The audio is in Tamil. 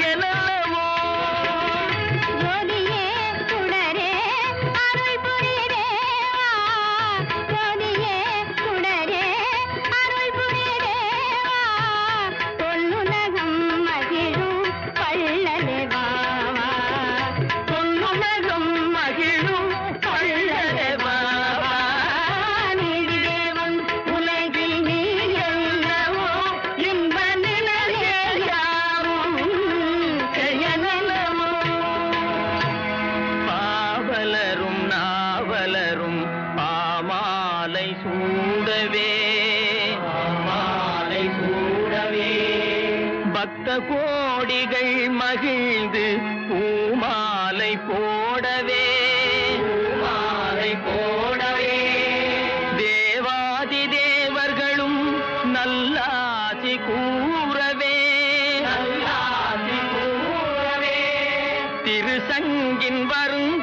ये ना? நாவலரும் பாமாலை சூடவே. மாலை சூடவே. பக்த கோடிகள் மகிழ்ந்து பூமாலை போடவே. மாலை போடவே. தேவாதி தேவர்களும் நல்லாசி கூறவே. திருசங்கின் வரும்